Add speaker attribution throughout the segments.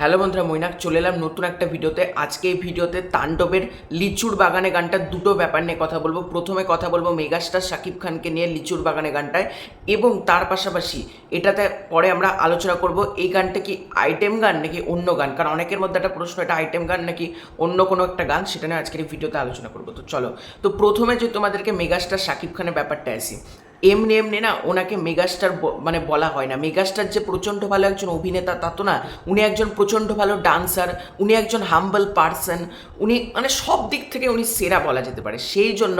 Speaker 1: Hello বন্ধুরা, মৈনাক, চলে এলাম নতুন একটা ভিডিওতে। আজকে এই ভিডিওতে তাণ্ডবের লিচুর বাগানে গানটার দুটো ব্যাপার নিয়ে কথা বলব। প্রথমে কথা বলব মেগাস্টার শাকিব খানকে নিয়ে লিচুর বাগানে গানটায় এবং তার পাশাপাশি এটাতে পরে আমরা আলোচনা করব এই গানটা কি আইটেম গান নাকি অন্য গান? কারণ অনেকের মধ্যে একটা প্রশ্ন, এটা আইটেম গান নাকি অন্য কোনো একটা গান? সেটা নিয়ে আজকের এই ভিডিওতে আলোচনা করব। তো চলো, তো প্রথমে যে তোমাদেরকে মেগাস্টার শাকিব খানের ব্যাপারটা আসি। এমনি এমনি না ওনাকে মেগাস্টার মানে বলা হয় না। মেগাস্টার যে প্রচণ্ড ভালো একজন অভিনেতা তা তো না। উনি একজন প্রচণ্ড ভালো ডান্সার, উনি একজন হাম্বল পার্সন উনি মানে সব দিক থেকে উনি সেরা বলা যেতে পারে। সেই জন্য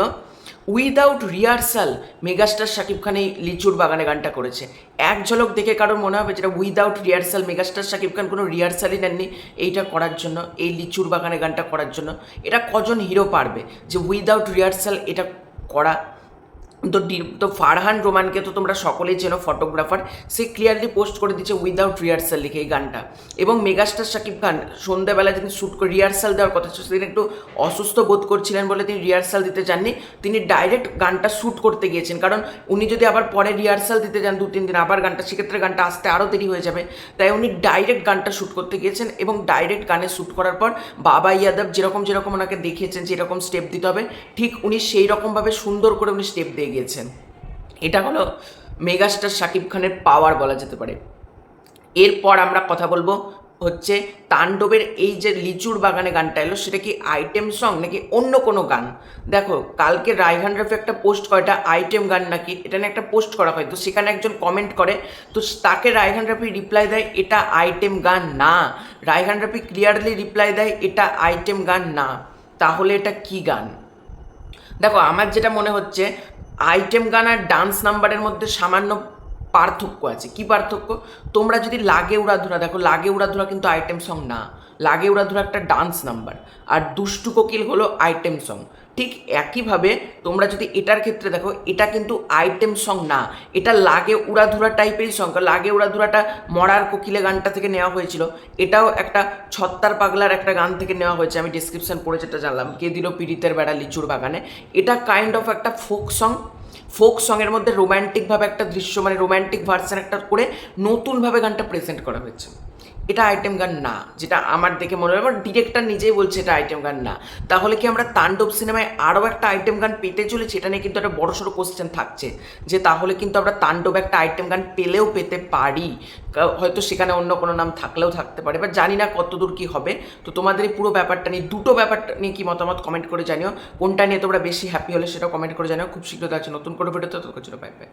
Speaker 1: without rehearsal megastar Shakib Khan এই লিচুর বাগানে গানটা করেছে। এক ঝলক দেখে কারোর মনে হবে যেটা without rehearsal megastar Shakib Khan কোনো রিহার্সালই নেননি। এইটা করার জন্য, এই লিচুর বাগানে গানটা করার জন্য। এটা কজন হিরো পারবে যে উইদাউট রিহার্সাল এটা করা তো তো ফারহান রোমানকে তো তোমরা সকলেই চেনো ফটোগ্রাফার সে ক্লিয়ারলি পোস্ট করে দিচ্ছে উইদাউট রিহার্সাল লিখে এই গানটা। এবং মেগাস্টার শাকিব খান সন্ধ্যাবেলা যিনি শ্যুট করে রিহার্সাল দেওয়ার কথা ছিল, তিনি একটু অসুস্থ বোধ করছিলেন বলে তিনি রিহার্সাল দিতে চাননি তিনি ডাইরেক্ট গানটা শ্যুট করতে গিয়েছেন। কারণ উনি যদি আবার পরে রিহার্সাল দিতে যান দু তিন দিন আবার গানটা, সেক্ষেত্রে গানটা আসতে আরও দেরি হয়ে যাবে। তাই উনি ডাইরেক্ট গানটা শ্যুট করতে গিয়েছেন এবং ডাইরেক্ট গানে শ্যুট করার পর বাবা ইয়াদব যেরকম যেরকম ওনাকে দেখিয়েছেন যেরকম স্টেপ দিতে হবে। ঠিক উনি সেই রকমভাবে সুন্দর করে উনি স্টেপ দিয়ে গিয়েছেন এটা হলো মেগাস্টার শাকিব খানের পাওয়ার বলা যেতে পারে। এরপর আমরা কথা বলব হচ্ছে তাণ্ডবের এই যে লিচুর বাগানে গানটা এলো, সেটা কি আইটেম সং নাকি অন্য কোনো গান? দেখো, কালকে রায়হান রফি একটা পোস্ট করে, এটা আইটেম গান নাকি? এটা নিয়ে একটা পোস্ট করা হয়, তো সেখানে একজন কমেন্ট করে, তো তাকে রায়হান রফি রিপ্লাই দেয়, এটা আইটেম গান না। রায়হান রফি ক্লিয়ারলি রিপ্লাই দেয়, এটা আইটেম গান না। তাহলে এটা কি গান? দেখো, আমার যেটা মনে হচ্ছে আইটেম গানার ডান্স নাম্বারের মধ্যে সামান্য পার্থক্য আছে। কি পার্থক্য? তোমরা যদি লাগে উড়াধুরা, দেখো লাগে উড়াধুরা কিন্তু আইটেম সং না। লাগে উড়াধুরা একটা ডান্স নাম্বার আর দুষ্টু কোকিল হলো আইটেম সং ঠিক একইভাবে তোমরা যদি এটার ক্ষেত্রে দেখো, এটা কিন্তু আইটেম সং না। এটা লাগে উড়াধুরা টাইপেরই সং লাগে উড়াধুরাটা মরার কোকিলে গানটা থেকে নেওয়া হয়েছিল। এটাও একটা ছত্তার পাগলার একটা গান থেকে নেওয়া হয়েছে। আমি ডিসক্রিপশন পড়ে যেটা জানলাম। কে দিল পীড়িতের বেড়া লিচুর বাগানে। এটা কাইন্ড অফ একটা ফোক সং ফোক সঙের মধ্যে রোম্যান্টিকভাবে একটা দৃশ্য মানে রোম্যান্টিক ভার্সন একটা করে নতুনভাবে গানটা প্রেজেন্ট করা হয়েছে। এটা আইটেম গান না, যেটা আমার দেখে মনে হয় ডিরেক্টর নিজেই বলছে এটা আইটেম গান না। তাহলে কি আমরা তাণ্ডব সিনেমায় আরও একটা আইটেম গান পেতে চলেছি? এটা নিয়ে কিন্তু একটা বড়সড় কোশ্চেন থাকছে, যে তাহলে কিন্তু আমরা তাণ্ডব একটা আইটেম গান পেলেও পেতে পারি। হয়তো সেখানে অন্য কোনো নাম থাকলেও থাকতে পারে বা জানি না কতদূর কী হবে। তো তোমাদের এই পুরো ব্যাপারটা নিয়ে, দুটো ব্যাপারটা নিয়ে কি মতামত কমেন্ট করে জানিও। কোনটা নিয়ে তোমরা বেশি হ্যাপি হলে সেটা কমেন্ট করে জানিও। খুব শীঘ্রই আছে নতুন করে ভিডিওতে তোর কাছে পাইবে